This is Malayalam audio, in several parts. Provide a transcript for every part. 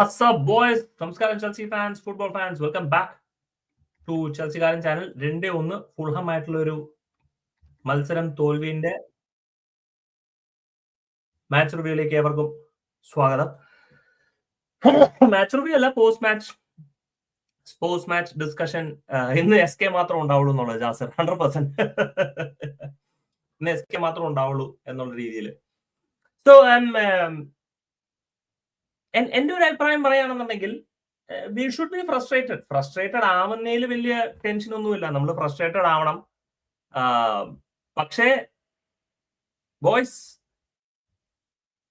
വാട്സ്ആപ്പ് ബോയ്സ് നമസ്കാരം Chelsea fans football fans welcome back to ചെൽസിക്കാരൻ channel രണ്ട് ഒന്ന് ഫുൾഹം ആയിട്ടുള്ള ഒരു മത്സരം തോൽവിന്റെ മാച്ച് റിവ്യൂയിലേക്ക് ഏവർക്കും സ്വാഗതം. മാച്ച് റിവ്യൂ അല്ല post match post match discussion ഇന്ന് എസ് കെ മാത്രം ഉണ്ടാവുള്ളൂ എന്നുള്ളത് ജാസർ. ഹൺഡ്രഡ് പെർസെന്റ് ഇന്ന് എസ് കെ മാത്രം ഉണ്ടാവുള്ളൂ എന്നുള്ള രീതിയിൽ സോ ഐ എന്റെ ഒരു അഭിപ്രായം പറയുകയാണെന്നുണ്ടെങ്കിൽ we should be frustrated frustrated ആവുന്നതിൽ വലിയ ടെൻഷൻ ഒന്നുമില്ല. നമ്മൾ ഫ്രസ്ട്രേറ്റഡ് ആവണം. പക്ഷേ ബോയ്സ്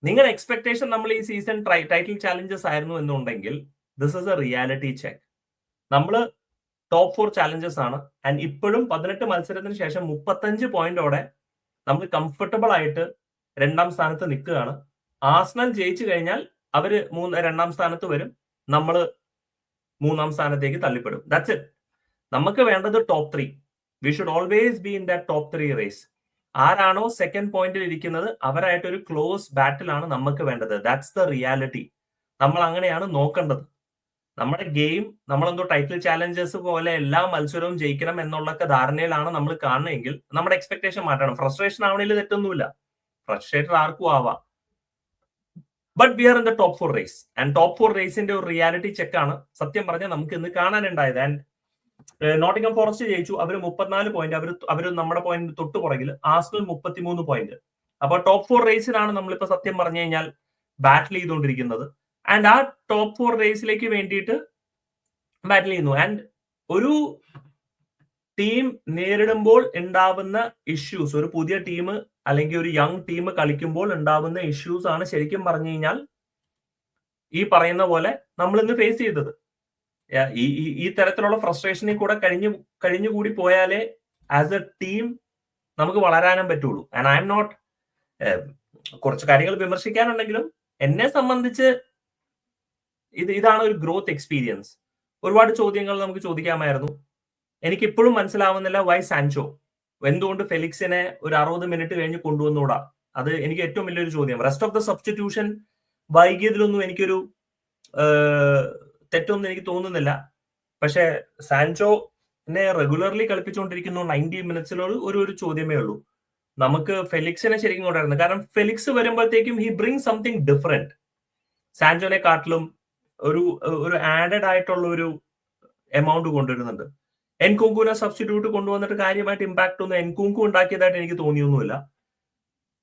നിങ്ങളുടെ എക്സ്പെക്ടേഷൻ നമ്മൾ ഈ സീസൺ ടൈറ്റിൽ ചാലഞ്ചസ് ആയിരുന്നു എന്നുണ്ടെങ്കിൽ this is a reality check നമ്മൾ ടോപ്പ് ഫോർ ചാലഞ്ചസ് ആണ്. ആൻഡ് ഇപ്പോഴും പതിനെട്ട് മത്സരത്തിന് ശേഷം മുപ്പത്തഞ്ച് പോയിന്റോടെ നമ്മൾ കംഫർട്ടബിൾ ആയിട്ട് രണ്ടാം സ്ഥാനത്ത് നിൽക്കുകയാണ്. ആസ്നൽ ജയിച്ചു കഴിഞ്ഞാൽ അവർ മൂന്ന് രണ്ടാം സ്ഥാനത്ത് വരും. നമ്മൾ മൂന്നാം സ്ഥാനത്തേക്ക് തള്ളിപ്പെടും. ദാറ്റ്സ് ഇറ്റ് നമുക്ക് വേണ്ടത് top three we should always be in that top three race ആരാണോ സെക്കൻഡ് പോയിന്റിൽ ഇരിക്കുന്നത് അവരായിട്ട് ഒരു ക്ലോസ് ബാറ്റിലാണ് നമുക്ക് വേണ്ടത്. ദാറ്റ്സ് ദ റിയാലിറ്റി നമ്മൾ അങ്ങനെയാണ് നോക്കേണ്ടത്. നമ്മുടെ ഗെയിം നമ്മളെന്തോ ടൈറ്റിൽ ചാലഞ്ചേഴ്സ് പോലെ എല്ലാ മത്സരവും ജയിക്കണം എന്നുള്ളൊക്കെ ധാരണയിലാണ് നമ്മൾ കാണുന്നതെങ്കിൽ നമ്മുടെ എക്സ്പെക്ടേഷൻ മാറ്റണം. ഫ്രസ്ട്രേഷൻ ആവണേൽ തെറ്റൊന്നുമില്ല. ഫ്രസ്ട്രേറ്റഡ് ആർക്കും ആവാം. But we are in the top four race and top four റേസിന്റെ ഒരു റിയാലിറ്റി ചെക്ക് ആണ് സത്യം പറഞ്ഞാൽ നമുക്ക് ഇന്ന് കാണാനുണ്ടായത്. ആൻഡ് നോട്ടിംഗം ഫോറസ്റ്റ് ജയിച്ചു. അവർ മുപ്പത്തിനാല് പോയിന്റ് അവർ അവർ നമ്മുടെ പോയിന്റ് തൊട്ട് പുറകിൽ ആസ്നൽ മുപ്പത്തിമൂന്ന് പോയിന്റ് അപ്പൊ ടോപ്പ് ഫോർ റേസിലാണ് നമ്മളിപ്പോ സത്യം പറഞ്ഞു കഴിഞ്ഞാൽ ബാറ്റിൽ ചെയ്തുകൊണ്ടിരിക്കുന്നത്. ആൻഡ് ആ ടോപ്പ് ഫോർ റേസിലേക്ക് വേണ്ടിയിട്ട് ബാറ്റിൽ ചെയ്യുന്നു. ആൻഡ് ഒരു ടീം നേരിടുമ്പോൾ ഉണ്ടാവുന്ന ഇഷ്യൂസ് ഒരു പുതിയ ടീം അല്ലെങ്കിൽ ഒരു യങ് ടീം കളിക്കുമ്പോൾ ഉണ്ടാവുന്ന ഇഷ്യൂസ് ആണ് ശരിക്കും പറഞ്ഞു കഴിഞ്ഞാൽ ഈ പറയുന്ന പോലെ നമ്മൾ ഇന്ന് ഫേസ് ചെയ്തത് ഈ ഈ തരത്തിലുള്ള ഫ്രസ്ട്രേഷനിൽ കൂടെ കഴിഞ്ഞു കഴിഞ്ഞുകൂടി പോയാലേ ആസ് എ ടീം നമുക്ക് വളരാനും പറ്റുള്ളൂ. ആൻഡ് ഐ എം നോട്ട് കുറച്ച് കാര്യങ്ങൾ വിമർശിക്കാനുണ്ടെങ്കിലും എന്നെ സംബന്ധിച്ച് ഇത് ഇതാണ് ഒരു ഗ്രോത്ത് എക്സ്പീരിയൻസ് ഒരുപാട് ചോദ്യങ്ങൾ നമുക്ക് ചോദിക്കാമായിരുന്നു. എനിക്കിപ്പോഴും മനസ്സിലാവുന്നില്ല വൈ സാൻചോ എന്തുകൊണ്ട് ഫെലിക്സിനെ ഒരു അറുപത് മിനിറ്റ് കഴിഞ്ഞ് കൊണ്ടുവന്നുകൂടാ അത് എനിക്ക് ഏറ്റവും വലിയൊരു ചോദ്യം. റെസ്റ്റ് ഓഫ് ദ സബ്സ്റ്റിറ്റ്യൂഷൻ വൈകിയതിലൊന്നും എനിക്കൊരു തെറ്റൊന്നും എനിക്ക് തോന്നുന്നില്ല. പക്ഷെ സാൻചോനെ റെഗുലർലി കളിപ്പിച്ചുകൊണ്ടിരിക്കുന്നു നയന്റി മിനിറ്റ്സിലുള്ള ഒരു ഒരു ചോദ്യമേ ഉള്ളൂ. നമുക്ക് ഫെലിക്സിനെ ശരിക്കും കൊണ്ടായിരുന്നു കാരണം ഫെലിക്സ് വരുമ്പോഴത്തേക്കും ഹി ബ്രിങ് സംതിങ് ഡിഫറെന്റ് സാൻജോനെ കാട്ടിലും ഒരു ഒരു ആഡഡ് ആയിട്ടുള്ള ഒരു എമൗണ്ട് കൊണ്ടുവരുന്നുണ്ട്. എൻകുങ്കുവിനെ സബ്സ്റ്റിറ്റ്യൂട്ട് കൊണ്ടുവന്നിട്ട് കാര്യമായിട്ട് ഇമ്പാക്ട് ഒന്നും എൻകുങ്കു ഉണ്ടാക്കിയതായിട്ട് എനിക്ക് തോന്നിയൊന്നുമില്ല.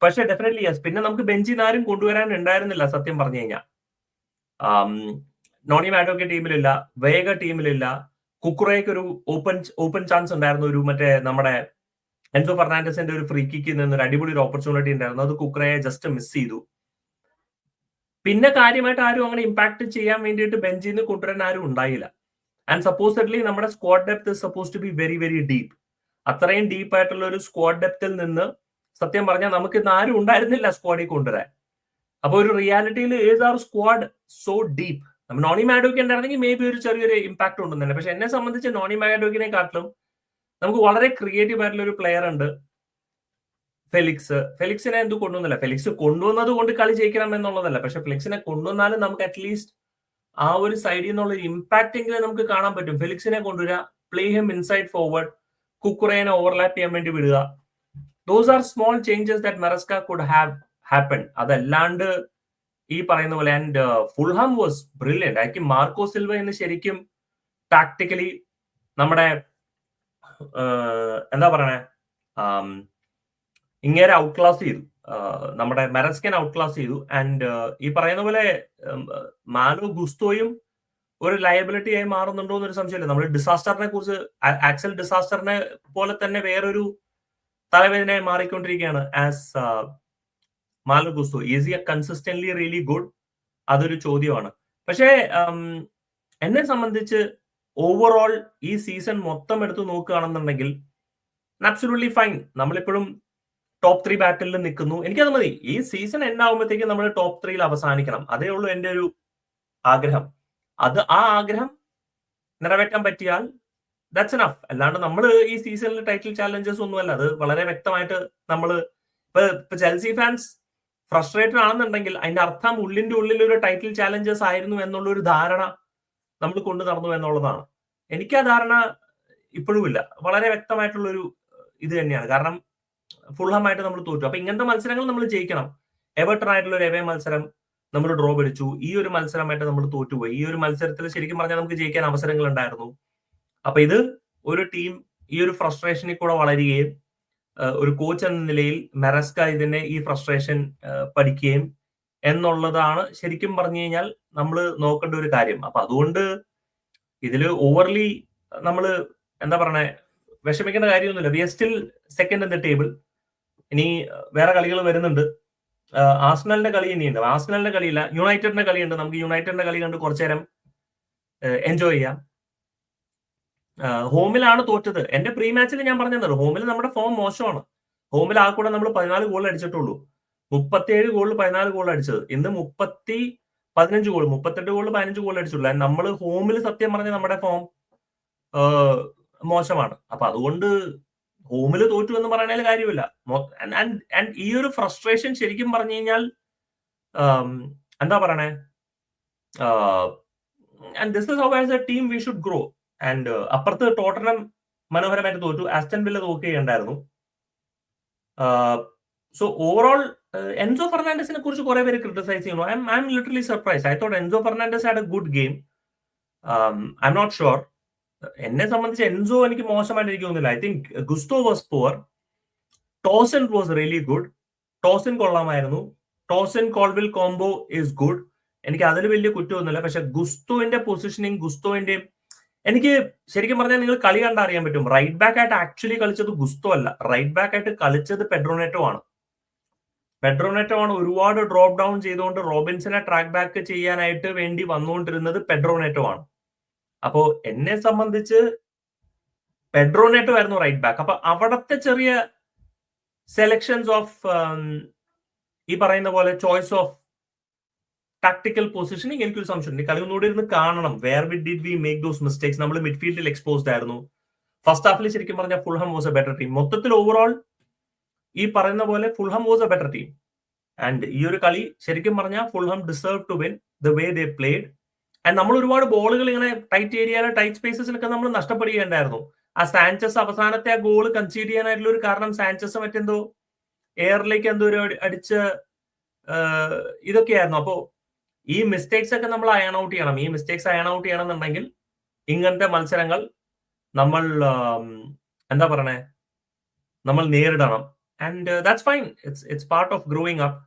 പക്ഷെ ഡെഫിനറ്റ്ലി യെസ് പിന്നെ നമുക്ക് ബെഞ്ചിൽ ആരും കൊണ്ടുവരാൻ ഉണ്ടായിരുന്നില്ല സത്യം പറഞ്ഞു കഴിഞ്ഞാൽ നോണി അഡ്വക്കേറ്റ് ടീമിലില്ല വേഗ ടീമിലില്ല. കുക്കുറയ്ക്ക് ഒരു ഓപ്പൺ ഓപ്പൺ ചാൻസ് ഉണ്ടായിരുന്നു ഒരു മറ്റേ നമ്മുടെ എൻസോ ഫെർണാണ്ടസിന്റെ ഒരു ഫ്രീ കിക്ക് നിന്ന് ഒരു അടിപൊളി ഒരു ഓപ്പർച്യൂണിറ്റി ഉണ്ടായിരുന്നു. അത് കുക്കുറയെ ജസ്റ്റ് മിസ് ചെയ്തു. പിന്നെ കാര്യമായിട്ട് ആരും അങ്ങനെ ഇമ്പാക്ട് ചെയ്യാൻ വേണ്ടിയിട്ട് ബെഞ്ചിൽ നിന്ന് കൊണ്ടുവരാൻ ആരും ഉണ്ടായില്ല. ആൻഡ് സപ്പോസഡ്ലി നമ്മുടെ squad depth suppose to be very very deep അത്രയും ഡീപ്പ് ആയിട്ടുള്ള ഒരു സ്ക്വാഡ് ഡെപ്തിൽ നിന്ന് സത്യം പറഞ്ഞാൽ നമുക്ക് ഇന്ന് ആരും ഉണ്ടായിരുന്നില്ല സ്ക്വാഡിൽ കൊണ്ടുവരാൻ. അപ്പോൾ ഒരു റിയാലിറ്റിയിൽ ഏത് ആർ സ്ക്വാഡ് സോ ഡീപ്പ് നമ്മൾ നോണി മാഡോക്കി ഉണ്ടായിരുന്നെങ്കിൽ മേ ബി ഒരു ചെറിയൊരു ഇമ്പാക്ട് ഉണ്ടെന്ന് പക്ഷെ എന്നെ സംബന്ധിച്ച് നോണി മാഡോക്കിനെ കാട്ടിലും നമുക്ക് വളരെ ക്രിയേറ്റീവ് ആയിട്ടുള്ള ഒരു പ്ലെയർ ഉണ്ട് ഫെലിക്സ്. ഫെലിക്സിനെ എന്ത് കൊണ്ടുവന്നില്ല. ഫെലിക്സ് കൊണ്ടുവന്നത് കൊണ്ട് കളി ജയിക്കണം എന്നുള്ളതല്ല. പക്ഷെ ഫെലിക്സിനെ കൊണ്ടുവന്നാലും നമുക്ക് അറ്റ്ലീസ്റ്റ് ആ ഒരു സൈഡിൽ നിന്നുള്ള ഒരു ഇമ്പാക്റ്റ് എങ്കിലും നമുക്ക് കാണാൻ പറ്റും. ഫെലിക്സിനെ കൊണ്ടുവരിക പ്ലേ ഹിം ഇൻസൈഡ് ഫോർവേഡ് കുക്കുറേനെ ഓവർലാപ്പ് ചെയ്യാൻ വേണ്ടി വിടുക. Those are small changes that Maresca could have happen അതല്ലാണ്ട് ഈ പറയുന്ന പോലെ ആൻഡ് ഫുൾഹാം വാസ് ബ്രില്യന്റ് ആക്കി മാർക്കോ സിൽവ എന്ന് ശരിക്കും ടാക്ടിക്കലി നമ്മുടെ എന്താ പറയണേ? ഇങ്ങേരെ ഔട്ട് ക്ലാസ് ചെയ്തു. നമ്മുടെ മെറസ്കൻ ഔട്ട് ക്ലാസ് ചെയ്തു ആൻഡ് ഈ പറയുന്ന പോലെ മാലോ ഗുസ്തോയും ഒരു ലയബിലിറ്റി ആയി മാറുന്നുണ്ടോ എന്നൊരു സംശയമില്ല. നമ്മൾ ഡിസാസ്റ്ററിനെ കുറിച്ച് ആക്സൽ ഡിസാസ്റ്ററിനെ പോലെ തന്നെ വേറൊരു തലവേദനയായി മാറിക്കൊണ്ടിരിക്കുകയാണ് as Malo Gusto. Is consistently really good അതൊരു ചോദ്യമാണ്. പക്ഷേ എന്നെ സംബന്ധിച്ച് ഓവറോൾ ഈ സീസൺ മൊത്തം എടുത്ത് നോക്കുകയാണെന്നുണ്ടെങ്കിൽ അബ്സൊല്യൂട്ട്ലി ഫൈൻ നമ്മളിപ്പോഴും ടോപ്പ് ത്രീ ബാറ്റിൽ നിൽക്കുന്നു. എനിക്കത് മതി. ഈ സീസൺ എൻഡ് ആകുമ്പോഴത്തേക്കും നമ്മൾ ടോപ്പ് ത്രീയിൽ അവസാനിക്കണം. അതേ ഉള്ളൂ എന്റെ ഒരു ആഗ്രഹം. അത് ആ ആഗ്രഹം നിറവേറ്റാൻ പറ്റിയാൽ ദാറ്റ്സ് എനഫ് അല്ലാണ്ട് നമ്മൾ ഈ സീസണിൽ ടൈറ്റിൽ ചാലഞ്ചസ് ഒന്നുമല്ല. അത് വളരെ വ്യക്തമായിട്ട് നമ്മൾ ഇപ്പൊ ഇപ്പൊ ചെൽസി ഫാൻസ് ഫ്രസ്ട്രേറ്റഡ് ആണെന്നുണ്ടെങ്കിൽ അതിന്റെ അർത്ഥം ഉള്ളിന്റെ ഉള്ളിൽ ഒരു ടൈറ്റിൽ ചാലഞ്ചസ് ആയിരുന്നു എന്നുള്ള ഒരു ധാരണ നമ്മൾ കൊണ്ടു നടന്നു എന്നുള്ളതാണ്. എനിക്ക് ആ ധാരണ ഇപ്പോഴും ഇല്ല. വളരെ വ്യക്തമായിട്ടുള്ള ഒരു ഇത് തന്നെയാണ്. കാരണം ഫുള്ളമായിട്ട് നമ്മൾ തോറ്റു. അപ്പൊ ഇങ്ങനത്തെ മത്സരങ്ങൾ നമ്മൾ ജയിക്കണം. എവർട്ടൺ ആയിട്ടുള്ള ഒരു എവേ മത്സരം നമ്മൾ ഡ്രോ പിടിച്ചു. ഈ ഒരു മത്സരമായിട്ട് നമ്മൾ തോറ്റുപോയി. ഈ ഒരു മത്സരത്തിൽ ശരിക്കും പറഞ്ഞാൽ നമുക്ക് ജയിക്കാൻ അവസരങ്ങൾ ഉണ്ടായിരുന്നു. അപ്പൊ ഇത് ഒരു ടീം ഈ ഒരു ഫ്രസ്ട്രേഷനിൽ കൂടെ വളരുകയും ഒരു കോച്ച് എന്ന നിലയിൽ മെറസ്ക ഇതിനെ ഈ ഫ്രസ്ട്രേഷൻ പഠിക്കുകയും എന്നുള്ളതാണ് ശരിക്കും പറഞ്ഞു കഴിഞ്ഞാൽ നമ്മൾ നോക്കേണ്ട ഒരു കാര്യം. അപ്പൊ അതുകൊണ്ട് ഇതിൽ ഓവർലി നമ്മൾ എന്താ പറയണേ വിഷമിക്കേണ്ട കാര്യമൊന്നുമില്ല. We are still second in the table ഇനി വേറെ കളികൾ വരുന്നുണ്ട്. ആസ്നലിന്റെ കളി ഇനിയുണ്ട്. ആസ്നലിന്റെ കളിയില്ല. യുണൈറ്റഡിന്റെ കളിയുണ്ട്. നമുക്ക് യുണൈറ്റഡിന്റെ കളി കണ്ട് കുറച്ചു നേരം എൻജോയ് ചെയ്യാം. ഹോമിലാണ് തോറ്റത്. എന്റെ പ്രീ മാച്ചിൽ ഞാൻ പറഞ്ഞത് ഹോമിൽ നമ്മുടെ ഫോം മോശമാണ്. ഹോമിൽ ആ കൂടെ നമ്മൾ പതിനാല് ഗോൾ അടിച്ചിട്ടുള്ളൂ. മുപ്പത്തിയേഴ് ഗോളിൽ പതിനാല് ഗോൾ അടിച്ചത്. ഇന്ന് മുപ്പത്തി പതിനഞ്ച് ഗോൾ മുപ്പത്തെട്ട് ഗോളിൽ പതിനഞ്ച് ഗോൾ അടിച്ചുള്ളൂ നമ്മൾ ഹോമിൽ സത്യം പറഞ്ഞ നമ്മുടെ ഫോം മോശമാണ്. അപ്പൊ അതുകൊണ്ട് ഹോമിൽ തോറ്റു എന്ന് പറയുന്നതിൽ കാര്യമില്ല ആൻഡ് ഈ ഒരു ഫ്രസ്ട്രേഷൻ ശരിക്കും പറഞ്ഞു കഴിഞ്ഞാൽ എന്താ പറയണേ? And this is how as a team we should grow and അപ്പുറത്ത് ടോട്ടനം മനോഹരമായിട്ട് തോറ്റു. ആസ്റ്റൻ ബില്ല് തോക്കുകയുണ്ടായിരുന്നു. സോ ഓവറോൾ എൻസോ ഫെർണാണ്ടസിനെ കുറിച്ച് കുറെ പേര് ക്രിട്ടിസൈസ് ചെയ്യുന്നു. I I'm literally surprise I thought Enzo Fernandez had a good game I'm not sure എന്നെ സംബന്ധിച്ച് എൻസോ എനിക്ക് മോശമായിട്ട് എനിക്ക് തോന്നുന്നില്ല. I think Gusto was poor Tosin was really good Tosin കൊള്ളാമായിരുന്നു. Tosin Colwill combo is good എനിക്ക് അതിൽ വലിയ കുറ്റമൊന്നുമില്ല പക്ഷെ ഗുസ്തോന്റെ പൊസിഷനിങ് ഗുസ്തോന്റെ എനിക്ക് ശരിക്കും പറഞ്ഞാൽ നിങ്ങൾ കളി കണ്ടാൽ അറിയാൻ പറ്റും. റൈറ്റ് ബാക്ക് ആയിട്ട് ആക്ച്വലി കളിച്ചത് ഗുസ്തോ അല്ല. റൈറ്റ് ബാക്ക് ആയിട്ട് കളിച്ചത് പെഡ്രോനെറ്റോ ആണ്. പെഡ്രോനെറ്റോ ആണ് ഒരുപാട് ഡ്രോപ്പ് ഡൗൺ ചെയ്തുകൊണ്ട് റോബിൻസിനെ ട്രാക്ക് ബാക്ക് ചെയ്യാനായിട്ട് വേണ്ടി വന്നുകൊണ്ടിരുന്നത് പെഡ്രോനെറ്റോ ആണ്. അപ്പോ എന്നെ സംബന്ധിച്ച് പെഡ്രോനെറ്റോ ആയിരുന്നു റൈറ്റ് ബാക്ക് അപ്പൊ അവിടത്തെ ചെറിയ സെലക്ഷൻസ് ഓഫ് ഈ പറയുന്ന പോലെ ചോയ്സ് ഓഫ് ടാക്ടിക്കൽ പൊസിഷനിങ് എനിക്കൊരു സംശയം കളി ഒന്നുകൂടി ഇരുന്ന് കാണണം. Where we did we make those mistakes നമ്മൾ മിഡ്ഫീൽഡിൽ എക്സ്പോസ്ഡ് ആയിരുന്നു. ഫസ്റ്റ് ഹാഫിൽ ശരിക്കും പറഞ്ഞാൽ Fulham was a better team മൊത്തത്തിൽ ഓവറോൾ ഈ പറയുന്ന പോലെ Fulham was a better team and ഈ ഒരു കളി ശരിക്കും പറഞ്ഞാൽ Fulham deserve to win the way they played and നമ്മൾ ഒരുപാട് ബോളുകൾ ഇങ്ങനെ ടൈറ്റ് ഏരിയയിലെ ടൈറ്റ് സ്പേസസിലൊക്കെ നമ്മൾ നഷ്ടപ്പെടുകയുണ്ടായിരുന്നു. ആ സാൻചസ് അവസാനത്തെ ആ ഗോൾ കൺസീഡ് ചെയ്യാനായിട്ടുള്ള ഒരു കാരണം സാൻചസ് മറ്റെന്തോ? എയറിലേക്ക് എന്തോ ഒരു അടിച്ച ഇതൊക്കെയായിരുന്നു. അപ്പോ ഈ മിസ്റ്റേക്സ് ഒക്കെ നമ്മൾ അയൺ ഔട്ട് ചെയ്യണം. ഈ മിസ്റ്റേക്സ് അയൺ ഔട്ട് ചെയ്യണം എന്നുണ്ടെങ്കിൽ ഇങ്ങനത്തെ മത്സരങ്ങൾ നമ്മൾ എന്താ പറയണേ? നമ്മൾ നേരിടണം. And that's fine it's it's part of growing up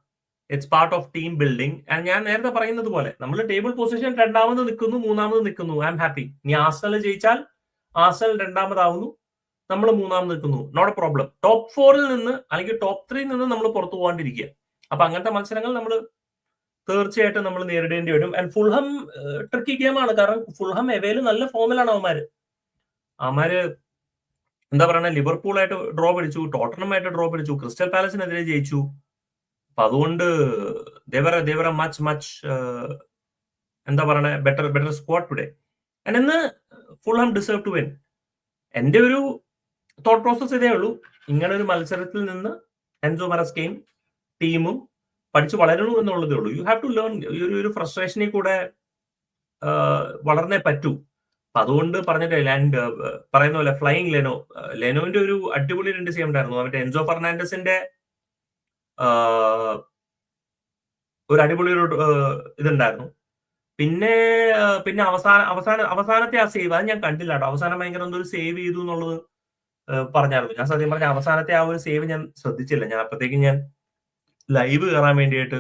it's part of team building ഞാൻ നേരത്തെ പറയുന്നത് പോലെ നമ്മൾ ടേബിൾ പൊസിഷൻ രണ്ടാമത് നിൽക്കുന്നു മൂന്നാമത് നിൽക്കുന്നു. ഐ എം ഹാപ്പി ഇനി ആസ്റ്റൽ ജയിച്ചാൽ ആസ്റ്റൽ രണ്ടാമതാവുന്നു നമ്മൾ മൂന്നാമത് നിൽക്കുന്നു. നോട്ട് എ പ്രോബ്ലം ടോപ്പ് ഫോറിൽ നിന്ന് അല്ലെങ്കിൽ ടോപ്പ് ത്രീയിൽ നിന്ന് നമ്മൾ പുറത്തു പോകാണ്ടിരിക്കുക. അപ്പൊ അങ്ങനത്തെ മത്സരങ്ങൾ നമ്മൾ തീർച്ചയായിട്ടും നമ്മൾ നേരിടേണ്ടി വരും. ആൻഡ് ഫുൾഹം ട്രിക്കി ഗെയിമാണ് കാരണം ഫുൾഹം എവേൽ നല്ല ഫോമിലാണ് അവന്മാര്. അവന്മാര് എന്താ പറയുക ലിവർപൂളായിട്ട് ഡ്രോ പിടിച്ചു ടോട്ടണമായിട്ട് ഡ്രോ പിടിച്ചു ക്രിസ്റ്റൽ പാലസിനെതിരെ ജയിച്ചു. അപ്പൊ അതുകൊണ്ട് ദേവർ ദേവർ മച്ച് മച്ച് എന്താ പറയണേ better better squad today and Fulham deserve to win എന്റെ ഒരു തോട്ട് പ്രോസസ് ഇതേ ഉള്ളൂ. ഇങ്ങനെ ഒരു മത്സരത്തിൽ നിന്ന് എൻസോ മറസ്കയും ടീമും പഠിച്ചു വളരണു എന്നുള്ളതേ ഉള്ളൂ. യു ഹാവ് ടു ലേൺ ഈ ഒരു ഫ്രസ്ട്രേഷനിൽ കൂടെ വളർന്നേ പറ്റൂ. അപ്പൊ അതുകൊണ്ട് പറഞ്ഞിട്ട് ലാൻഡ് പറയുന്ന പോലെ ഫ്ലൈയിങ് ലെനോ ലെനോന്റെ ഒരു അടിപൊളി രണ്ട് സീം ഉണ്ടായിരുന്നു. അവന്റെ എൻസോ ഫെർണാണ്ടസിന്റെ ഒരു അടിപൊളി ഒരു ഇതുണ്ടായിരുന്നു. പിന്നെ പിന്നെ അവസാന അവസാന അവസാനത്തെ ആ സേവ് അത് ഞാൻ കണ്ടില്ല കേട്ടോ. അവസാനം ഭയങ്കര എന്തോ സേവ് ചെയ്തു എന്നുള്ളത് പറഞ്ഞായിരുന്നു. ഞാൻ സത്യം പറഞ്ഞ അവസാനത്തെ ആ ഒരു സേവ് ഞാൻ ശ്രദ്ധിച്ചില്ല. ഞാൻ അപ്പോഴത്തേക്കും ഞാൻ ലൈവ് കയറാൻ വേണ്ടിയിട്ട്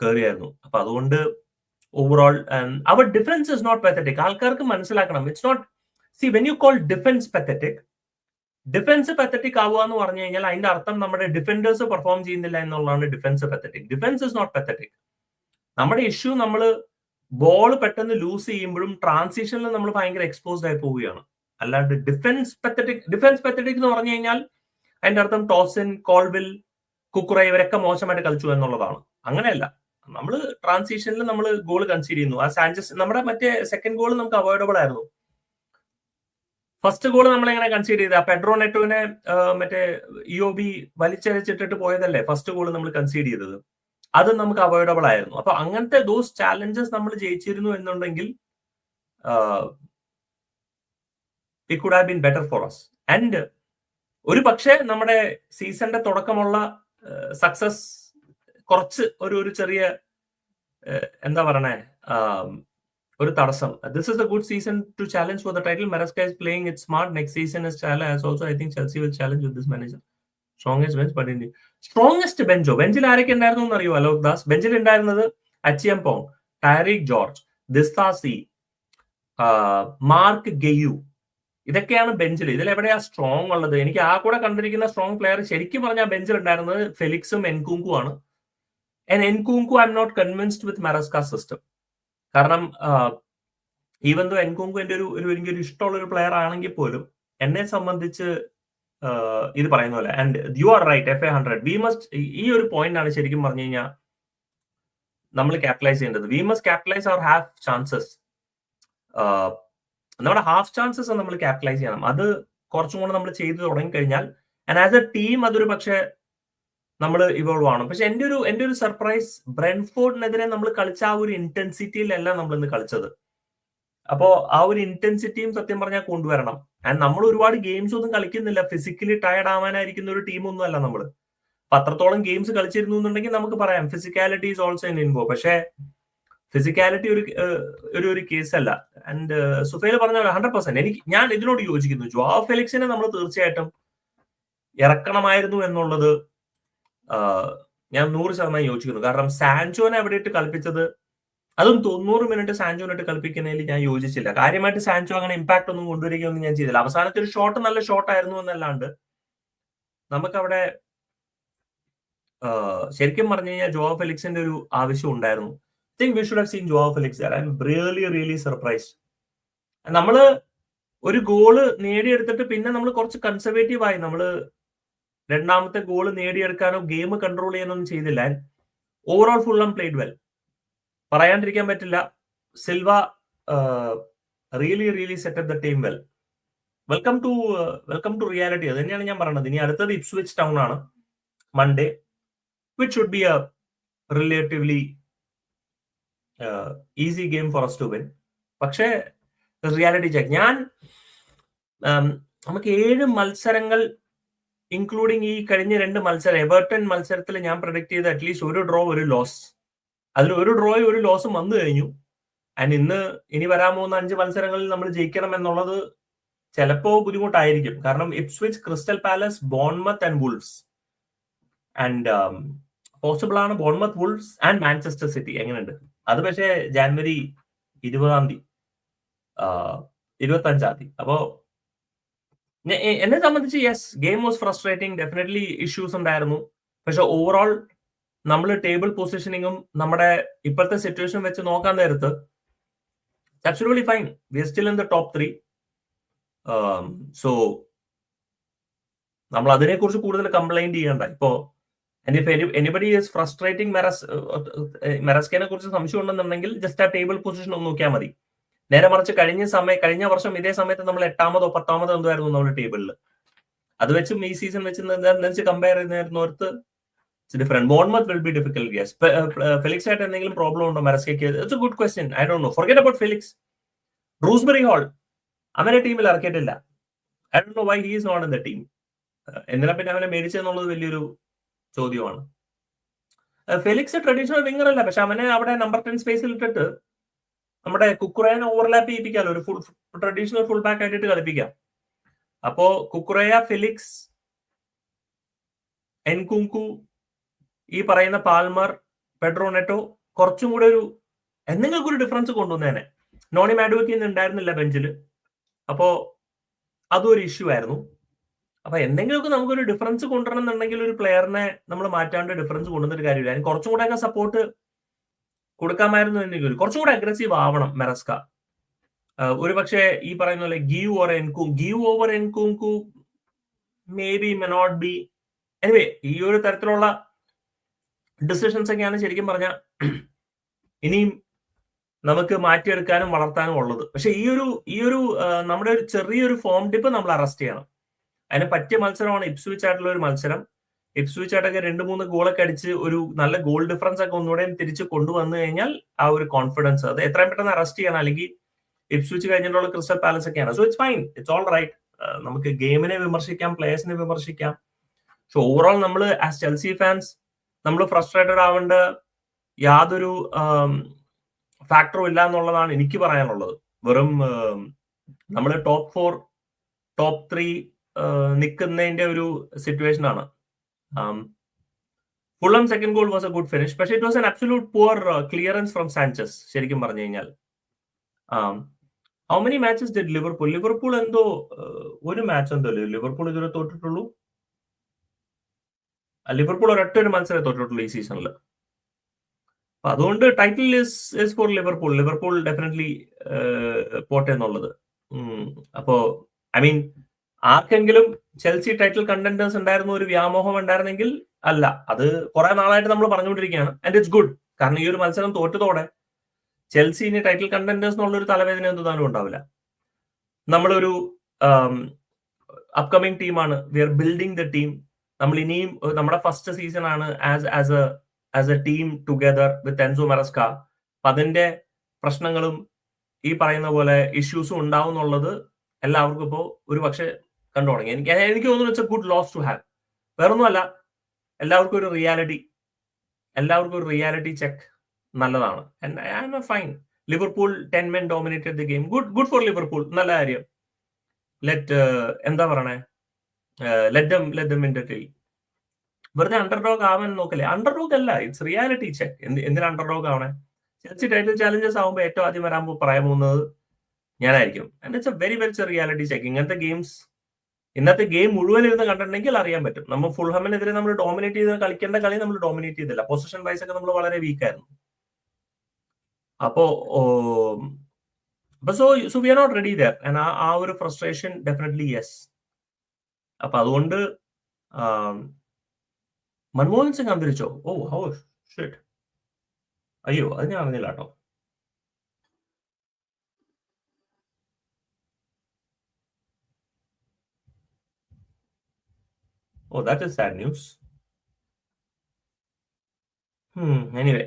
കയറിയായിരുന്നു അപ്പൊ അതുകൊണ്ട് overall our defence is not pathetic ആൾക്കാർക്ക് മനസ്സിലാക്കണം. It's not see when you call defence pathetic defence pathetic ആവുക എന്ന് പറഞ്ഞു കഴിഞ്ഞാൽ അതിന്റെ അർത്ഥം നമ്മുടെ ഡിഫൻഡേഴ്സ് പെർഫോം ചെയ്യുന്നില്ല എന്നുള്ളതാണ് defence pathetic defence is not pathetic നമ്മുടെ ഇഷ്യൂ നമ്മൾ ബോൾ പെട്ടെന്ന് ലൂസ് ചെയ്യുമ്പോഴും ട്രാൻസിഷനിൽ നമ്മൾ ഭയങ്കര എക്സ്പോസ്ഡ് ആയി പോവുകയാണ്. അല്ലാണ്ട് ഡിഫൻസ് പെത്തറ്റിക് ഡിഫൻസ് പെത്തറ്റിക് എന്ന് പറഞ്ഞു കഴിഞ്ഞാൽ അതിന്റെ അർത്ഥം ടോസിൻ കോൾവിൽ കുക്കുറ ഇവരൊക്കെ മോശമായിട്ട് കളിച്ചു എന്നുള്ളതാണ്. അങ്ങനെയല്ല. നമ്മൾ ട്രാൻസിഷനിൽ നമ്മൾ ഗോൾ കൺസീഡ് ചെയ്യുന്നു. ആ സാഞ്ചസ് നമ്മുടെ മറ്റേ സെക്കൻഡ് ഗോൾ നമുക്ക് അവോയ്ഡബിൾ ആയിരുന്നു. ഫസ്റ്റ് ഗോൾ നമ്മൾ എങ്ങനെ കൺസീഡ് ചെയ്ത പെഡ്രോ നെറ്റോനെ മറ്റേ ഇഒ ബി വലിച്ചരച്ചിട്ടിട്ട് പോയതല്ലേ ഫസ്റ്റ് ഗോൾ നമ്മൾ കൺസീഡ് ചെയ്തത്? അത് നമുക്ക് അവോയ്ഡബിൾ ആയിരുന്നു. അപ്പൊ അങ്ങനത്തെ ദോസ് ചാലഞ്ചസ് നമ്മൾ ജയിച്ചിരുന്നു എന്നുണ്ടെങ്കിൽ it could have been better for us and ഒരു പക്ഷേ നമ്മുടെ സീസണിന്റെ തുടക്കമുള്ള സക്സസ് കുറച്ച് ഒരു ഒരു ചെറിയ എന്താ പറയണേ? ഒരു തടസ്സം. This is a good season to challenge for the title Maresca is playing it smart next season is challenge also I think Chelsea will challenge with this manager strongest bench but India strongest ബെഞ്ചോ ബെഞ്ചിൽ ആരൊക്കെ ഉണ്ടായിരുന്നു എന്ന് അറിയോ അലോക് ദാസ്. ബെഞ്ചിൽ ഉണ്ടായിരുന്നത് Acheampong Tyrique George Disasi Marc Guiu ഇതൊക്കെയാണ് ബെഞ്ചിൽ ഇതിൽ എവിടെയാ സ്ട്രോങ് ഉള്ളത്? എനിക്ക് ആ കൂടെ കണ്ടിരിക്കുന്ന സ്ട്രോങ് പ്ലെയർ ശരിക്കും പറഞ്ഞാൽ ബെഞ്ചിൽ ഉണ്ടായിരുന്നത് ഫെലിക്സും എൻകുങ്കു ആണ് and Nkunku I'm not convinced with Maresca system കാരണം ഈവൻ ദോ എൻകോങ്കു എന്റെ ഒരു ഒരു എനിക്കൊരു ഇഷ്ടമുള്ള ഒരു പ്ലെയർ ആണെങ്കിൽ പോലും എന്നെ സംബന്ധിച്ച് ഇത് പറയുന്ന പോലെ and you are right F A hundred we must ഈ ഒരു പോയിന്റ് ആണ് ശരിക്കും പറഞ്ഞു കഴിഞ്ഞാൽ നമ്മൾ ക്യാപിറ്റലൈസ് ചെയ്യേണ്ടത്. We must capitalise our half chances നമ്മുടെ ഹാഫ് ചാൻസസ് നമ്മൾ ക്യാപിറ്റലൈസ് ചെയ്യണം. അത് കുറച്ചും കൂടെ നമ്മൾ ചെയ്തു തുടങ്ങിക്കഴിഞ്ഞാൽ ആൻഡ് ആസ് എ ടീം അതൊരു പക്ഷേ നമ്മൾ ഇവോൾവ് ആണ് പക്ഷെ എന്റെ ഒരു എന്റെ ഒരു സർപ്രൈസ് ബ്രെൻഫോർഡിനെതിരെ നമ്മൾ കളിച്ച ആ ഒരു ഇന്റൻസിറ്റിയിലല്ല നമ്മൾ ഇന്ന് കളിച്ചത്. അപ്പോ ആ ഒരു ഇന്റൻസിറ്റിയും സത്യം പറഞ്ഞാൽ കൊണ്ടുവരണം. ആൻഡ് നമ്മൾ ഒരുപാട് ഗെയിംസ് ഒന്നും കളിക്കുന്നില്ല. ഫിസിക്കലി ടയർഡ് ആവാനായിരിക്കുന്ന ഒരു ടീമൊന്നും അല്ല നമ്മൾ അത്രത്തോളം ഗെയിംസ് കളിച്ചിരുന്നു എന്നുണ്ടെങ്കിൽ നമുക്ക് പറയാം. ഫിസിക്കാലിറ്റി ഈസ് ഓൾസോ ഇൻ ഇൻവോ പക്ഷേ ഫിസിക്കാലിറ്റി ഒരു ഒരു ഒരു കേസ് അല്ല. ആൻഡ് സുഫേൽ പറഞ്ഞ പോലെ ഹൺഡ്രഡ് പെർസെന്റ് എനിക്ക് ഞാൻ ഇതിനോട് യോജിക്കുന്നു. ജോവാ ഫെലിക്സിനെ നമ്മൾ തീർച്ചയായിട്ടും ഇറക്കണമായിരുന്നു എന്നുള്ളത് ഞാൻ നൂറ് ശതമാനം യോജിക്കുന്നു. കാരണം സാൻജോനെ അവിടെ ഇട്ട് കളിപ്പിച്ചത് അതും തൊണ്ണൂറ് മിനിറ്റ് സാൻജോനെ ഇട്ട് കളിപ്പിക്കുന്നതിൽ ഞാൻ യോജിച്ചില്ല. കാര്യമായിട്ട് സാൻജോ അങ്ങനെ ഇമ്പാക്ട് ഒന്നും കൊണ്ടുവരികയൊന്നും ഞാൻ ചെയ്തില്ല. അവസാനത്തെ ഒരു ഷോട്ട് നല്ല ഷോട്ട് ആയിരുന്നു എന്നല്ലാണ്ട് നമുക്കവിടെ ശരിക്കും പറഞ്ഞു കഴിഞ്ഞാൽ ജോവ ഫെലിക്സിന്റെ ഒരു ആവശ്യം ഉണ്ടായിരുന്നു. I think we should have seen João Felix I'm really really surprised നമ്മൾ ഒരു ഗോൾ നേടിയെടുത്തിട്ട് പിന്നെ നമ്മൾ കുറച്ച് കൺസർവേറ്റീവ് ആയി. നമ്മൾ രണ്ടാമത്തെ ഗോൾ നേടിയെടുക്കാനോ ഗെയിം കൺട്രോൾ ചെയ്യാനോ ഒന്നും ചെയ്തില്ല overall Fulham played well പറയാണ്ടിരിക്കാൻ പറ്റില്ല. Silva really really set up the team well welcome to welcome to reality അത് തന്നെയാണ് ഞാൻ പറയുന്നത് ഇനി അടുത്തത് ഇപ്സ്വിച്ച് ടൗൺ ആണ്. Monday which should be a relatively easy game for us to win പക്ഷേ റിയാലിറ്റി ചെക്ക് ഞാൻ നമുക്ക് ഏഴ് മത്സരങ്ങൾ ഇൻക്ലൂഡിങ് ഈ കഴിഞ്ഞ രണ്ട് മത്സരം എബർട്ടൺ മത്സരത്തിൽ ഞാൻ പ്രൊഡക്ട് ചെയ്ത അറ്റ്ലീസ്റ്റ് ഒരു ഡ്രോ ഒരു ലോസ് അതിൽ ഒരു ഡ്രോയും ഒരു ലോസും വന്നു കഴിഞ്ഞു. ആൻഡ് ഇന്ന് ഇനി വരാൻ പോകുന്ന അഞ്ച് മത്സരങ്ങളിൽ നമ്മൾ ജയിക്കണം എന്നുള്ളത് ചിലപ്പോ ബുദ്ധിമുട്ടായിരിക്കും. കാരണം Ipswich Crystal Palace Bournemouth and Wolves and possible ആണ് Bournemouth Wolves and Manchester City എങ്ങനെയുണ്ട്? അത് പക്ഷേ ജാനുവരി ഇരുപതാം തീയതി ഇരുപത്തി അഞ്ചാം തീയതി. അപ്പോ എന്നെ സംബന്ധിച്ച് yes game was frustrating definitely issues ഉണ്ടായിരുന്നു. പക്ഷെ ഓവറോൾ നമ്മൾ ടേബിൾ പൊസിഷനിങ്ങും നമ്മുടെ ഇപ്പോഴത്തെ സിറ്റുവേഷൻ വെച്ച് നോക്കാൻ നേരത്ത് absolutely fine we are still in the top three so നമ്മൾ അതിനെക്കുറിച്ച് കൂടുതൽ കംപ്ലൈന്റ് ചെയ്യണ്ട. ഇപ്പോ എനിബഡി ഈസ് ഫ്രസ്ട്രേറ്റിംഗ് മെറസ് മെറസ്കേനെ കുറിച്ച് സംശയം ഉണ്ടെന്നുണ്ടെങ്കിൽ ജസ്റ്റ് ആ ടേബിൾ പൊസിഷൻ ഒന്ന് നോക്കിയാൽ മതി. നേരെ മറിച്ച് കഴിഞ്ഞ സമയം കഴിഞ്ഞ വർഷം ഇതേ സമയത്ത് നമ്മൾ എട്ടാമതോ പത്താമതോ എന്തായിരുന്നു നമ്മുടെ ടേബിളിൽ അത് വെച്ചും ഈ സീസൺ വെച്ച് കമ്പയർ ചെയ്യുന്നവർക്ക് different Bournemouth will be difficult yes Felix ആയിട്ട് എന്തെങ്കിലും പ്രോബ്ലം ഉണ്ടോ? മെറസ്കേക്ക് it's a good question I dunno forget about Felix റൂസ്ബെറി ഹോൾ അവനെ ടീമിൽ ഇറക്കിയിട്ടില്ല. I dunno why he is not in the team എന്തിനാ പിന്നെ അവനെ മേടിച്ചെന്നുള്ളത് വലിയൊരു ചോദ്യമാണ്. ഫെലിക്സ് ട്രഡീഷണൽ വിങ്ങർ അല്ല. പക്ഷെ അവനെ അവിടെ നമ്പർ ടെൻ സ്പേസിൽ ഇട്ടിട്ട് നമ്മുടെ കുക്കുറേനെ ഓവർലാപ്പ് ചെയ്യിപ്പിക്കാമല്ലോ ഒരു ഫുൾ ട്രഡീഷണൽ ഫുൾ ബാക്ക് ആയിട്ട് കളിപ്പിക്കാം. അപ്പോ കുക്കുറയ ഫിലിക്സ് എൻകുങ്കു ഈ പറയുന്ന പാൽമർ പെഡ്രോനെറ്റോ കുറച്ചും കൂടെ ഒരു എന്തെങ്കിലും ഒരു ഡിഫറൻസ് കൊണ്ടുവന്നേനെ. നോണി മാഡുവയ്ക്ക് ഇന്ന് ഉണ്ടായിരുന്നില്ല ബെഞ്ചിൽ അപ്പോ അതും ഒരു ഇഷ്യൂ ആയിരുന്നു. അപ്പൊ എന്തെങ്കിലുമൊക്കെ നമുക്കൊരു ഡിഫറൻസ് കൊണ്ടുവരണം എന്നുണ്ടെങ്കിൽ ഒരു പ്ലെയറിനെ നമ്മൾ മാറ്റാണ്ട് ഡിഫറൻസ് കൊണ്ടുവന്നിട്ട് കാര്യമില്ല. അതിന് കുറച്ചും കൂടെ ഒക്കെ സപ്പോർട്ട് കൊടുക്കാമായിരുന്നു എന്നെങ്കിൽ കുറച്ചും കുറച്ചുകൂടെ അഗ്രസീവ് ആവണം മെറസ്ക. ഒരു പക്ഷേ ഈ പറയുന്ന പോലെ give or എൻകു give over Nkunku may be may not be anyway ഈ ഒരു തരത്തിലുള്ള ഡിസിഷൻസ് ഒക്കെയാണ് ശരിക്കും പറഞ്ഞ ഇനിയും നമുക്ക് മാറ്റിയെടുക്കാനും വളർത്താനും ഉള്ളത്. പക്ഷെ ഈ ഒരു ഈ ഒരു നമ്മുടെ ഒരു ചെറിയൊരു ഫോം ടിപ്പ് നമ്മൾ അറസ്റ്റ് ചെയ്യണം. അതിന് പറ്റിയ മത്സരമാണ് ഇപ്സ്വിച്ച് ആയിട്ടുള്ള ഒരു മത്സരം. ഇപ്സ്വിച്ച് അടക്കം രണ്ട് മൂന്ന് ഗോളൊക്കെ അടിച്ച് ഒരു നല്ല ഗോൾ ഡിഫറൻസ് ഒക്കെ ഒന്നുകൂടെ തിരിച്ച് കൊണ്ടുവന്നു കഴിഞ്ഞാൽ ആ ഒരു കോൺഫിഡൻസ് അത് എത്രയും പെട്ടെന്ന് അറസ്റ്റ് ചെയ്യണം. അല്ലെങ്കിൽ എപ്സ്വിച്ച് കഴിഞ്ഞിട്ടുള്ള ക്രിസ്റ്റൽ പാലസ് ഒക്കെയാണ്. So it's fine it's all right നമുക്ക് ഗെയിമിനെ വിമർശിക്കാം പ്ലേയേഴ്സിനെ വിമർശിക്കാം. സോ ഓവറോൾ നമ്മൾ ആസ് ചെൽസി ഫാൻസ് നമ്മൾ ഫ്രസ്ട്രേറ്റഡ് ആവേണ്ട യാതൊരു ഫാക്ടറും ഇല്ല എന്നുള്ളതാണ് എനിക്ക് പറയാനുള്ളത്. വെറും നമ്മൾ ടോപ്പ് ഫോർ ടോപ്പ് ത്രീ നിൽക്കുന്നതിന്റെ ഒരു സിറ്റുവേഷൻ ആണ്. Fulham second goal was a good finish പക്ഷെ it was an absolute poor clearance from Sanchez ശരിക്കും പറഞ്ഞു കഴിഞ്ഞാൽ. How many matches did Liverpool Liverpool എന്തോ uh, ഒരു മാച്ച് എന്തോ ലിവർപൂൾ ഇതുവരെ തോറ്റിട്ടുള്ളൂ? ലിവർപൂൾ ഒരൊറ്റ ഒരു മത്സരം തോറ്റിട്ടുള്ളൂ ഈ സീസണിൽ അപ്പൊ അതുകൊണ്ട് title is is for Liverpool Liverpool definitely പോട്ടെ എന്നുള്ളത്. അപ്പോ ഐ മീൻ ആർക്കെങ്കിലും ചെൽസി ടൈറ്റിൽ കണ്ടന്റേഴ്സ് ഉണ്ടായിരുന്ന ഒരു വ്യാമോഹം ഉണ്ടായിരുന്നെങ്കിൽ അല്ല അത് കുറെ നാളായിട്ട് നമ്മൾ പറഞ്ഞുകൊണ്ടിരിക്കുകയാണ്. ആൻഡ് ഇറ്റ്സ് ഗുഡ് കാരണം ഈ ഒരു മത്സരം തോറ്റതോടെ ചെൽസി ഇനി ടൈറ്റിൽ കണ്ടന്റേഴ്സ് എന്നുള്ള ഒരു തലവേദന എന്തായാലും ഉണ്ടാവില്ല. നമ്മളൊരു അപ്കമിങ് ടീമാണ് we are building the team നമ്മൾ ഇനിയും നമ്മുടെ ഫസ്റ്റ് സീസൺ ആണ് as as a as a team together with Enzo Maresca അപ്പൊ അതിന്റെ പ്രശ്നങ്ങളും ഈ പറയുന്ന പോലെ ഇഷ്യൂസും ഉണ്ടാവും എന്നുള്ളത് എല്ലാവർക്കും ഇപ്പോൾ ഒരു പക്ഷെ കണ്ടു തുടങ്ങി എനിക്ക് എനിക്ക് തോന്നുന്നു a good loss to have വേറൊന്നുമല്ല എല്ലാവർക്കും ഒരു റിയാലിറ്റി എല്ലാവർക്കും ഒരു റിയാലിറ്റി ചെക്ക് നല്ലതാണ്. Fine Liverpool ten men dominated the game good good for Liverpool നല്ല കാര്യം. ലെറ്റ് എന്താ പറയണേ? ലെറ്റ് ലെറ്റം ലെറ്റ് വെറുതെ ഇൻ ഡോഗ് ആവാൻ നോക്കല്ലേ. അണ്ടർഡോഗ് അല്ല ഇറ്റ്സ് റിയാലിറ്റി ചെക്ക് എന്തിനാ അണ്ടർ ഡോഗ് ആവണേ? ചെൽസി ടൈറ്റിൽ ചാലഞ്ചസ് ആവുമ്പോൾ ഏറ്റവും ആദ്യം വരാൻ പറയാൻ പോകുന്നത് ഞാനായിരിക്കും. And it's a very very reality check ഇങ്ങനത്തെ ഗെയിംസ് ഇന്നത്തെ ഗെയിം മുഴുവൻ ഇരുന്ന് കണ്ടിട്ടുണ്ടെങ്കിൽ അറിയാൻ പറ്റും. നമ്മൾ ഫുൾഹമിനെതിരെ നമ്മൾ ഡോമിനേറ്റ് ചെയ്ത് കളിക്കേണ്ട കളി നമ്മൾ ഡോമിനേറ്റ് ചെയ്തില്ല. പൊസിഷൻ വൈസ് ഒക്കെ നമ്മൾ വളരെ വീക്ക് ആയിരുന്നു. അപ്പോ so so we are not ready the ആ ആ ഒരു ഫ്രസ്ട്രേഷൻ ഡെഫിനറ്റ്ലി യെസ് അപ്പൊ അതുകൊണ്ട് മൻമോഹൻ സിംഗ് അന്തരിച്ചോ? ഓ ഹോ ഷിറ്റ് അയ്യോ അത് ഞാൻ അറിഞ്ഞില്ല കേട്ടോ. ഓ that is sad news anyway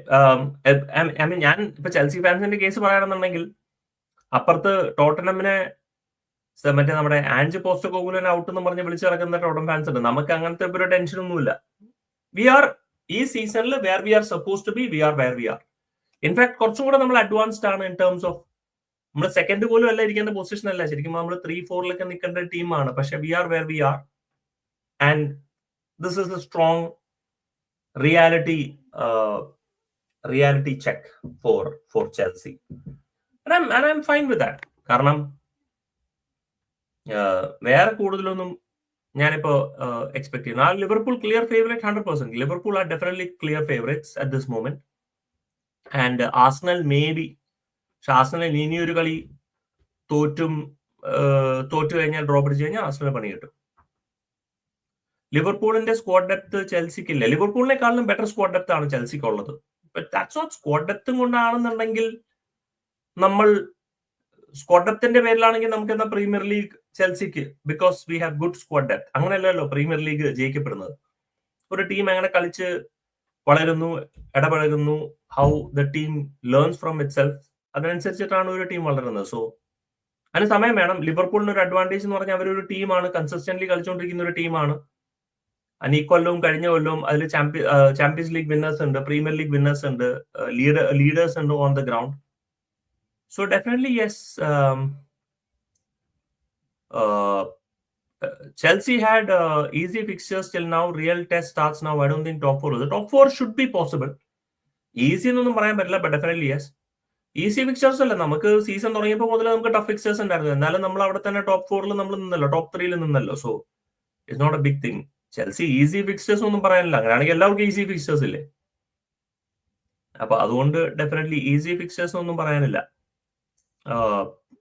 I mean ഞാൻ ഇപ്പൊ ചെൽസി ഫാൻസിന്റെ കേസ് പറയുകയാണെന്നുണ്ടെങ്കിൽ അപ്പുറത്ത് ടോട്ടനമിനെ മറ്റേ നമ്മുടെ ആൻജ് പോസ്റ്റ് കോകുലൻ ഔട്ട് എന്ന് പറഞ്ഞ് വിളിച്ചു നടക്കുന്ന ടോട്ടൻ ഫാൻസ് ഉണ്ട്. നമുക്ക് അങ്ങനത്തെ ഒരു ടെൻഷൻ ഒന്നുമില്ല. വി ആർ ഈ സീസണിൽ where we are suppose to be we are where we are in fact കുറച്ചും കൂടെ നമ്മൾ അഡ്വാൻസ്ഡ് ആണ് ഇൻ ടേംസ് ഓഫ് നമ്മൾ സെക്കൻഡ് പോലും അല്ല ഇരിക്കേണ്ട പൊസിഷൻ അല്ല. ശരിക്കും നമ്മൾ ത്രീ ഫോറിലൊക്കെ നിൽക്കേണ്ട ടീമാണ് പക്ഷെ we are where we are and strong reality uh, reality check for for Chelsea. And I'm and I'm fine with that. കാരണം വേറെ കൂടുതലൊന്നും ഞാനിപ്പോ എക്സ്പെക്ട് ചെയ്യുന്നു ആ Liverpool clear favourite hundred percent Liverpool are definitely clear favourites at this moment and Arsenal may be പക്ഷെ ആസ്നൽ ഇനിയൊരു കളി തോറ്റും തോറ്റു കഴിഞ്ഞാൽ ഡ്രോപ്പ് പിടിച്ചു കഴിഞ്ഞാൽ ആസ്നൽ പണി കിട്ടും ലിവർപൂളിന്റെ സ്ക്വാഡ് ഡെപ്ത് ചെൽസിക്കില്ല. ലിവർപൂളിനെക്കാളും ബെറ്റർ സ്ക്വാഡ് ഡെപ്ത് ആണ് ചെൽസിക്കുള്ളത്. ദാറ്റ്സ് നോട്ട് സ്ക്വാഡ് ഡെപ്തും കൊണ്ടാണെന്നുണ്ടെങ്കിൽ നമ്മൾ സ്ക്വാഡ് ഡെപ്തിന്റെ പേരിലാണെങ്കിൽ നമുക്ക് എന്നാ Premier League ചെൽസിക്ക്? Because we have good squad depth അങ്ങനെയല്ലല്ലോ പ്രീമിയർ ലീഗ് ജയിക്കപ്പെടുന്നത്. ഒരു ടീം എങ്ങനെ കളിച്ച് വളരുന്നു ഇടപഴകുന്നു how the team learns from itself അതിനനുസരിച്ചിട്ടാണ് ഒരു ടീം വളരുന്നത്. സോ അതിന് സമയം വേണം. ലിവർപൂളിന് ഒരു അഡ്വാന്റേജ് എന്ന് പറഞ്ഞാൽ അവരൊരു ടീമാണ് കൺസിസ്റ്റന്റ്ലി കളിച്ചുകൊണ്ടിരിക്കുന്ന ഒരു ടീമാണ് അനി ഈ കൊല്ലവും കഴിഞ്ഞ കൊല്ലവും അതിൽ ചാമ്പ്യ ചാമ്പ്യൻസ് ലീഗ് വിന്നേഴ്സ് ഉണ്ട് പ്രീമിയർ ലീഗ് വിന്നേഴ്സ് ഉണ്ട് ലീഡേഴ്സ് ഉണ്ട് on the ground so definitely yes Chelsea had uh, easy fixtures till now. Real test starts now. I don't think top four is. The top four should be possible. Easy എന്നൊന്നും പറയാൻ പറ്റില്ല but definitely yes easy fixtures അല്ല നമുക്ക് സീസൺ തുടങ്ങിയപ്പോൾ മുതൽ നമുക്ക് ടഫ് ഫിക്ചേഴ്സ് ഉണ്ടായിരുന്നു എന്നാലും നമ്മൾ അവിടെ തന്നെ ടോപ്പ് ഫോറിൽ നമ്മൾ നിന്നല്ലോ ടോപ്പ് ത്രീയിൽ നിന്നല്ലോ so it's not a big thing Chelsea easy fixtures ഒന്നും പറയാനില്ല. അങ്ങനെയാണെങ്കിൽ എല്ലാവർക്കും ഈസി ഫിക്ചേഴ്സ് ഇല്ലേ? അപ്പൊ അതുകൊണ്ട് ഡെഫിനറ്റ്ലി ഈസി ഫിക്ചേഴ്സ് ഒന്നും പറയാനില്ല.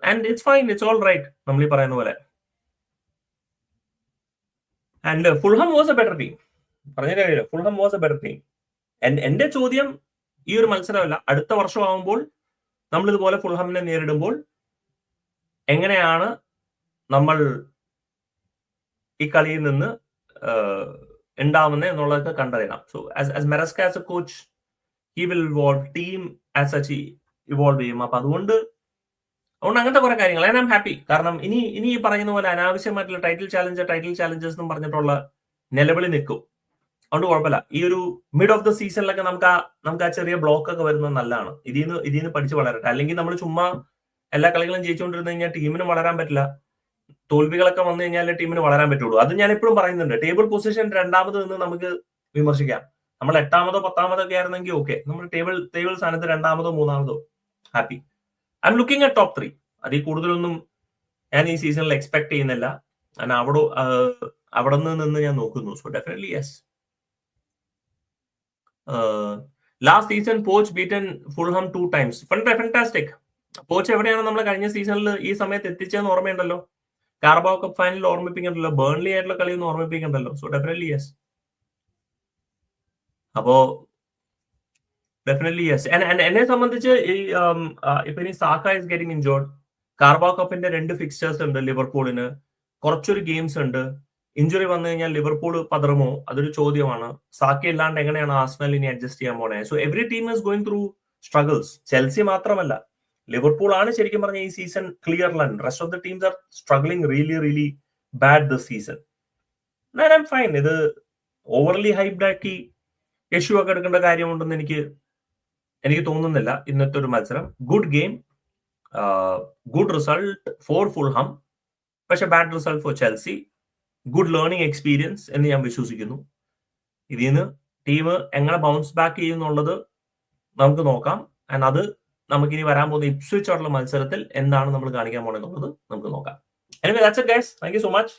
And it's fine it's all right നമ്മൾ ഈ പറയുന്ന പോലെ. And Fulham was a better team പറഞ്ഞ കാര്യമില്ല. Fulham was a better team എന്റെ ചോദ്യം ഈ ഒരു മത്സരമല്ല. അടുത്ത വർഷം ആവുമ്പോൾ നമ്മൾ ഇതുപോലെ ഫുൾഹാമിനെ നേരിടുമ്പോൾ എങ്ങനെയാണ് നമ്മൾ ഈ കളിയിൽ നിന്ന് ഉണ്ടാവുന്നത് എന്നുള്ളതൊക്കെ കണ്ടറിയണം. So as as Maresca as a coach he will evolve team as such evolve ചെയ്യും. അപ്പൊ അതുകൊണ്ട് അതുകൊണ്ട് അങ്ങനത്തെ കുറെ കാര്യങ്ങൾ. ഐ ആം ഹാപ്പി കാരണം ഇനി ഇനി ഈ പറയുന്ന പോലെ അനാവശ്യമായിട്ടുള്ള ടൈറ്റിൽ ചാലഞ്ച് ടൈറ്റിൽ ചാലഞ്ചസ് എന്നും പറഞ്ഞിട്ടുള്ള നിലവിളി നിൽക്കും. അതുകൊണ്ട് കുഴപ്പമില്ല. ഈ ഒരു മിഡ് ഓഫ് ദ സീസണിലൊക്കെ നമുക്ക് ആ നമുക്ക് ആ ചെറിയ ബ്ലോക്ക് ഒക്കെ വരുന്നത് നല്ലതാണ്. ഇതിൽ നിന്ന് ഇതിൽ നിന്ന് പഠിച്ച് വളരട്ടെ. അല്ലെങ്കിൽ നമ്മൾ ചുമ്മാ എല്ലാ കളികളും ജയിച്ചുകൊണ്ടിരുന്നു കഴിഞ്ഞാൽ ടീമിന് വളരാൻ പറ്റില്ല. തോൽവികളൊക്കെ വന്നു കഴിഞ്ഞാൽ ടീമിന് വളരാൻ പറ്റുള്ളൂ. അത് ഞാൻ എപ്പോഴും പറയുന്നുണ്ട്. ടേബിൾ പൊസിഷൻ രണ്ടാമത് നിന്ന് നമുക്ക് വിമർശിക്കാം. നമ്മൾ എട്ടാമതോ പത്താമതോ ഒക്കെ ആയിരുന്നെങ്കിൽ ഓക്കെ നമ്മൾ ടേബിൾ ടേബിൾ സ്ഥാനത്ത് രണ്ടാമതോ മൂന്നാമതോ happy I'm looking at top three അതിൽ കൂടുതലൊന്നും ഞാൻ ഈ സീസണിൽ എക്സ്പെക്ട് ചെയ്യുന്നില്ല. ഞാൻ അവിടെ അവിടെ നിന്ന് ഞാൻ നോക്കുന്നു. So definitely yes last season Poch beaten Fulham two times fantastic Poch എവിടെയാണ് നമ്മൾ കഴിഞ്ഞ സീസണിൽ ഈ സമയത്ത് എത്തിച്ചതെന്ന് ഓർമ്മയുണ്ടല്ലോ? കാർബോ കപ്പ് ഫൈനലിൽ ഓർമ്മിപ്പിക്കണ്ടല്ലോ. ബേൺലി ആയിട്ടുള്ള കളി ഒന്ന് ഓർമ്മിപ്പിക്കണ്ടല്ലോ. സോ ഡെഫിനറ്റ്ലി യെസ് അപ്പോ ഡെഫിനറ്റ്ലി യെസ് എന്നെ സംബന്ധിച്ച് ഈ ഇപ്പൊ ഇനി Saka is getting injured Carabao കപ്പിന്റെ രണ്ട് ഫിക്സ്റ്റേഴ്സ് ഉണ്ട് ലിവർപൂളിന് കുറച്ചൊരു ഗെയിംസ് ഉണ്ട്. ഇഞ്ചുറി വന്നു കഴിഞ്ഞാൽ ലിവർപൂൾ പതറുമോ? അതൊരു ചോദ്യമാണ്. സാക്ക ഇല്ലാണ്ട് എങ്ങനെയാണ് ആസ്നൽ ഇനി അഡ്ജസ്റ്റ് ചെയ്യാൻ പോണേ? So every team is going through struggles Chelsea മാത്രമല്ല. ലിവർപൂൾ ആണ് ശരിക്കും പറഞ്ഞ ഈ season clear run rest of the teams are struggling really really bad the season ഞാൻ ആം ഫൈൻ ഇത് ഓവർലി ഹൈബ്ഡാക്കി യശു ഒക്കെ എടുക്കേണ്ട കാര്യമുണ്ടെന്ന് എനിക്ക് എനിക്ക് തോന്നുന്നില്ല ഇന്നത്തെ ഒരു മത്സരം. Good game good result for Fulham പക്ഷെ bad result for Chelsea good learning experience എന്ന് ഞാൻ വിശ്വസിക്കുന്നു. ഇതിൽ നിന്ന് ടീം എങ്ങനെ ബൗൺസ് ബാക്ക് ചെയ്യുന്നുള്ളത് നമുക്ക് നോക്കാം. ആൻഡ് അത് നമുക്കിനി വരാൻ പോകുന്ന ഇപ്സ്വിച്ച് ആയിട്ടുള്ള മത്സരത്തിൽ എന്താണ് നമ്മൾ കാണിക്കാൻ പോകുന്നത് നമുക്ക് നോക്കാം. Anyway that's it guys thank you so much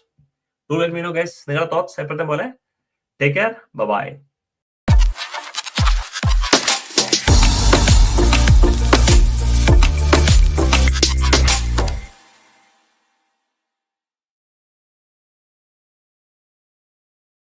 to let me know guys നിങ്ങളുടെ തോട്ട്സ് എപ്പോഴത്തെ പോലെ. Take care bye